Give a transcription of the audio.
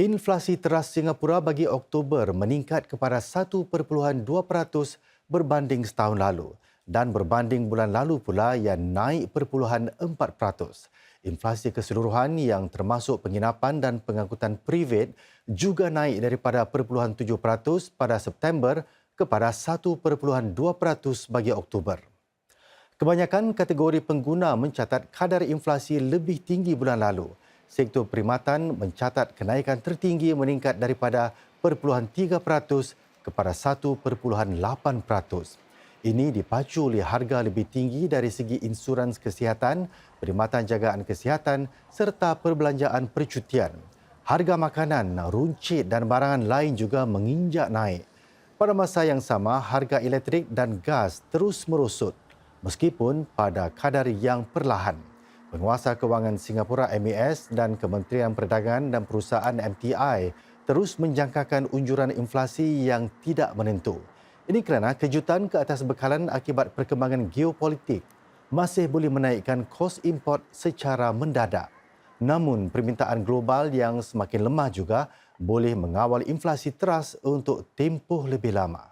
Inflasi teras Singapura bagi Oktober meningkat kepada 1.2% berbanding setahun lalu dan berbanding bulan lalu pula yang naik perpuluhan 4%. Inflasi keseluruhan yang termasuk penginapan dan pengangkutan privat juga naik daripada perpuluhan 7% pada September kepada 1.2% bagi Oktober. Kebanyakan kategori pengguna mencatat kadar inflasi lebih tinggi bulan lalu sektor perkhidmatan mencatat kenaikan tertinggi meningkat daripada perpuluhan 3% kepada 1.8%. Ini dipacu oleh harga lebih tinggi dari segi insurans kesihatan, perkhidmatan jagaan kesihatan serta perbelanjaan percutian. Harga makanan, runcit dan barangan lain juga menginjak naik. Pada masa yang sama, harga elektrik dan gas terus merosot meskipun pada kadar yang perlahan. Penguasa Kewangan Singapura MAS dan Kementerian Perdagangan dan Perusahaan MTI terus menjangkakan unjuran inflasi yang tidak menentu. Ini kerana kejutan ke atas bekalan akibat perkembangan geopolitik masih boleh menaikkan kos import secara mendadak. Namun permintaan global yang semakin lemah juga boleh mengawal inflasi teras untuk tempoh lebih lama.